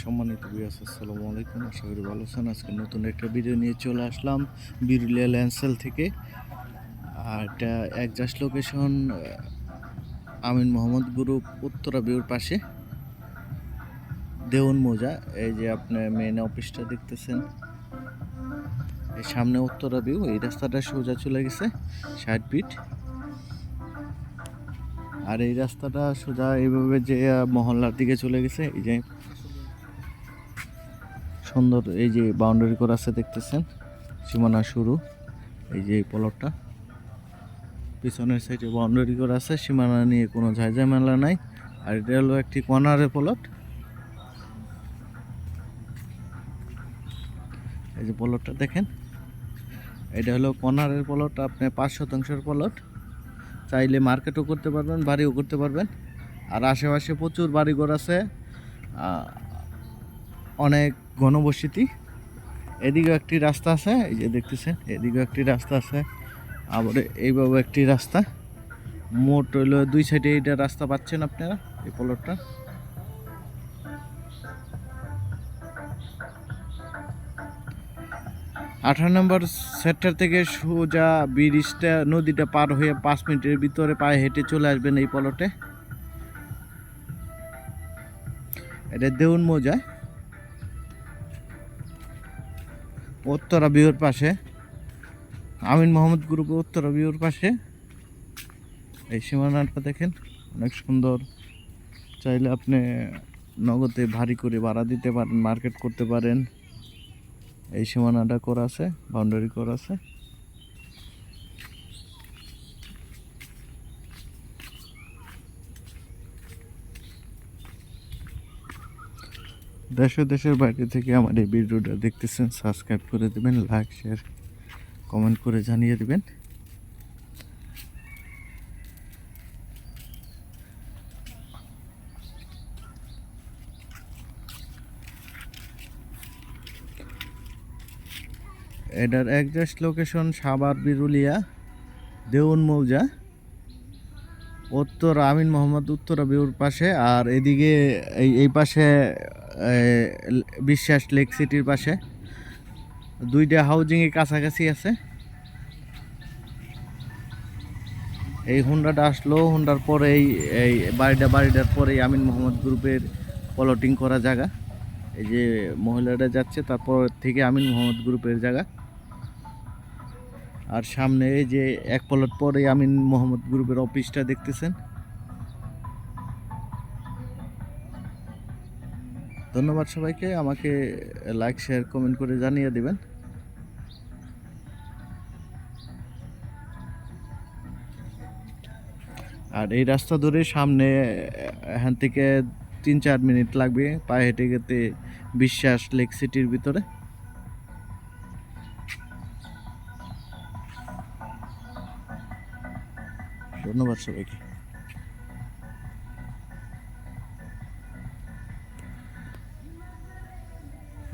সম্মানিত বিয়াস আসসালামু আলাইকুম। আশা করি ভালো আছেন। আজকে নতুন একটা ভিডিও নিয়ে চলে আসলাম বিরুলিয়া ল্যান্সেল থেকে। আর এটা exact location Amin Mohammad group Uttara বিউর পাশে। দেউন মোজা, এই যে আপনার মেন অফিসটা দেখতেছেন। এই সামনে উত্তরা বিউ এই রাস্তাটা সোজা চলে গেছে, ষাট ফিট আর এই রাস্তাটা সোজা এইভাবে যে মহল্লার দিকে চলে গেছে, এই যে সুন্দর এই যে বাউন্ডারি করা আছে দেখতেছেন? সীমানা শুরু। এই যে পলটটা পিছনের সাইডে বাউন্ডারি করা আছে, সীমানা নিয়ে কোনো ঝাইঝামেলা নাই। আর এটা হলো একটি কর্নারের পলট এই যে পলটটা দেখেন। এটা হলো কর্নারের পলট আপনি পাঁচ শতাংশের পলট চাইলে মার্কেটও করতে পারবেন, বাড়িও করতে পারবেন। আর আশেপাশে প্রচুর বাড়িঘর আছে। অনেক ঘনবসতি। এদিকেও একটি রাস্তা আছে, এই যে দেখতেছেন, এদিকেও একটি রাস্তা আছে, আবার এইভাবে একটি রাস্তা। মোট হইল দুই সাইডে এইটা রাস্তা পাচ্ছেন আপনারা, এই পলটটা আঠারো নম্বর সেক্টর থেকে সোজা ব্রিজটা, নদীটা পার হয়ে পাঁচ মিনিটের ভিতরে পায়ে হেঁটে চলে আসবেন এই পলটে এটা দেউন মৌজায়। উত্তরা বিহুর পাশে, আমিন মোহাম্মদ গ্রুপ উত্তরা বিহুর পাশে। এই সীমানাটা দেখেন, অনেক সুন্দর। চাইলে আপনি নগদে ভারী করে ভাড়া দিতে পারেন, মার্কেট করতে পারেন। এই সীমানাটা করা আছে বাউন্ডারি করা আছে। দেশ ও দেশের বাইরে থেকে আমার এই ভিডিওটা দেখতেছেন সাবস্ক্রাইব করে দেবেন লাইক শেয়ার কমেন্ট করে জানিয়ে দেবেন। এটার একজাস্ট লোকেশন সাভার, বিরুলিয়া, দেউন মৌজা, উত্তর আমিন মোহাম্মদ, উত্তরা বিউর পাশে, আর এদিকে এই এই পাশে বিশ্বাস লেক সিটির পাশে। দুইটা হাউজিংয়ের কাছাকাছি আছে। এই হুন্ডাটা আসলো হুন্ডার পরে এই বাড়িটা, বাড়িটার পরেই আমিন মোহাম্মদ গ্রুপের পলটিং করা জায়গা। এই যে মহিলাটা যাচ্ছে, তারপর থেকে আমিন মোহাম্মদ গ্রুপের জায়গা। আর সামনে এই যে এক পলট পরে আমিন মোহাম্মদ গ্রুপের অফিসটা দেখতেছেন। ধন্যবাদ সবাইকে। আমাকে লাইক শেয়ার কমেন্ট করে জানিয়ে দিবেন। আর এই রাস্তা ধরে সামনে, এখান থেকে তিন চার মিনিট লাগবে পায়ে হেঁটে গেতে বিশ্বাস লেক সিটির ভিতরে। ধন্যবাদ সবাইকে।